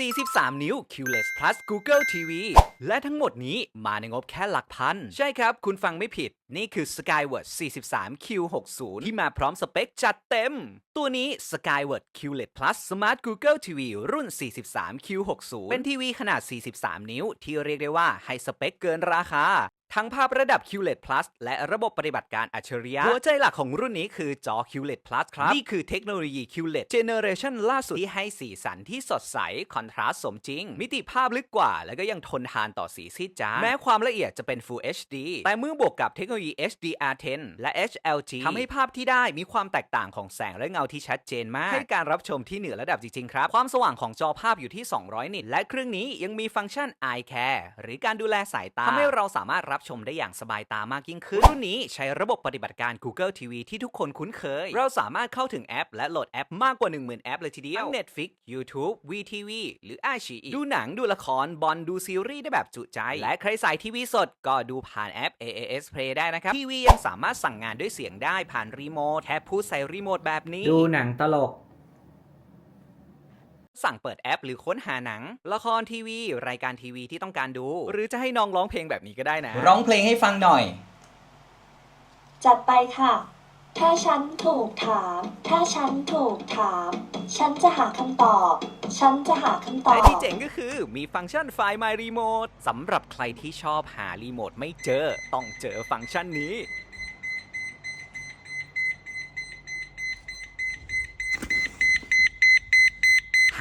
43 นิ้ว QLED Plus Google TV และทั้งหมดนี้มาในงบแค่หลักพัน ใช่ครับ คุณฟังไม่ผิด นี่คือ Skyward 43 Q60 ที่มาพร้อมสเปคจัดเต็ม ตัวนี้ Skyward QLED Plus Smart Google TV รุ่น 43 Q60 เป็นทีวีขนาด 43 นิ้ว ที่เรียกได้ว่าให้สเปคเกินราคา ทั้งภาพระดับ QLED Plus และระบบปฏิบัติการอัจฉริยะ หัวใจหลักของรุ่นนี้คือจอ QLED Plus ครับ นี่คือเทคโนโลยี QLED Generation ล่าสุดที่ให้สีสันที่สดใส คอนทราสต์สมจริง มิติภาพลึกกว่า และก็ยังทนทานต่อสีซีดจางแม้ความละเอียดจะเป็น Full HD แต่เมื่อบวกกับเทคโนโลยี HDR10 และ HLG ทำให้ภาพที่ได้มีความแตกต่างของแสงและเงาที่ชัดเจนมาก ให้การรับชมที่เหนือระดับจริงๆครับ ความสว่างของจอภาพอยู่ที่ 200 นิตและเครื่องนี้ยังมีฟังก์ชัน Eye Care หรือการดูแลสายตาทำให้เราสามารถรับชมได้อย่างสบายตามากยิ่งขึ้น รุ่นนี้ใช้ระบบปฏิบัติการ Google TV ที่ทุกคนคุ้นเคย เราสามารถเข้าถึงแอป และโหลดแอปมากกว่า 10,000 แอปเลยทีเดียวทั้ง Netflix YouTube VTV หรือ i อ e ดูหนังดูละครบอลดูซีรีส์ได้แบบจุใจ และใครสายทีวีสดก็ดูผ่านแอป AAS Play ได้นะครับทีวียังสามารถสั่งงานด้วยเสียงได้ผ่านรีโมทแค่พูดใส่รีโมทแบบนี้ ดูหนังตลก สั่งเปิดแอป หรือค้นหาหนัง ละครทีวี รายการทีวีที่ต้องการดู หรือจะให้น้องร้องเพลงแบบนี้ก็ได้นะ ร้องเพลงให้ฟังหน่อย จัดไปค่ะ ถ้าฉันถูกถาม ถ้าฉันถูกถาม ฉันจะหาคำตอบ ฉันจะหาคำตอแต่บที่เจ๋งก็คือมีฟังก์ชัน Find My Remote สำหรับใครที่ชอบหารีโมทไม่เจอ ต้องเจอฟังก์ชันนี้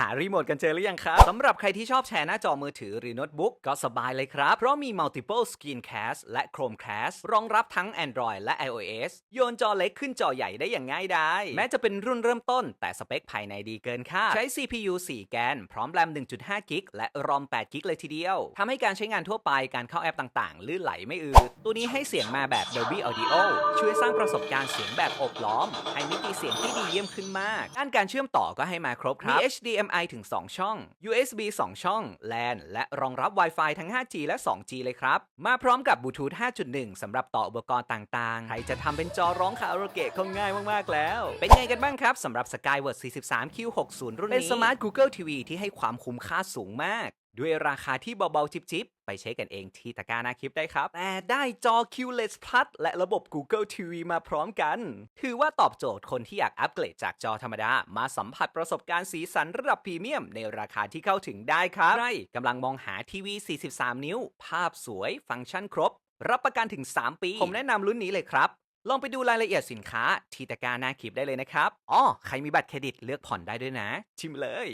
ารีโมทกันเจอหรือยังครับสำหรับใครที่ชอบแชร์หน้าจอมือถือหรือโน้ตบุ๊กก็สบายเลยครับ เพราะมี multiple screencast และ Chromecast รองรับทั้ง Android และ iOS โยนจอเล็กขึ้นจอใหญ่ได้อย่างง่ายดายแม้จะเป็นรุ่นเริ่มต้น แต่สเปคภายในดีเกินคาดใช้ CPU 4 แกน พร้อมแรม 1.5 กิกและ ROM 8กิกเลยทีเดียวทำให้การใช้งานทั่วไปการเข้าแอปต่างๆ ลื่นไหลไม่อืดตัวนี้ให้เสียงมาแบบ Dolby Audio ช่วยสร้างประสบการณ์เสียงแบบอบล้อม ให้มิติเสียงที่ดีเยี่ยมขึ้นมากด้านการเชื่อมต่อก็ให้มาครบครับมี HDMI ถึง 2 ช่อง USB 2 ช่อง LAN และรองรับ Wi-Fi ทั้ง 5G และ 2G เลยครับ มาพร้อมกับบลูทูธ 5.1 สำหรับต่ออุปกรณ์ต่างๆ ใครจะทำเป็นจอร้องคาราโอเกะก็ง่ายมากๆแล้ว เป็นไงกันบ้างครับสำหรับ Skyward 43 Q60 รุ่นนี้ เป็นสมาร์ท Google TV ที่ให้ความคุ้มค่าสูงมาก ด้วยราคาที่เบาๆจิบๆ เช็คกันเองที่ตะกร้าหน้าคลิปได้ครับแต่ได้จอ QLED Plus และระบบ Google TV มาพร้อมกัน ถือว่าตอบโจทย์คนที่อยากอัปเกรดจากจอธรรมดา มาสัมผัสประสบการณ์สีสันระดับพรีเมียม ในราคาที่เข้าถึงได้ครับใครกำลังมองหาทีวี 43 นิ้ว ภาพสวยฟังก์ชันครบ รับประกันถึง 3 ปี ผมแนะนำรุ่นนี้เลยครับลองไปดูรายละเอียดสินค้าที่ตะกร้าหน้าคลิปได้เลยนะครับ อ๋อ ใครมีบัตรเครดิตเลือกผ่อนได้ด้วยนะ ชิมเลย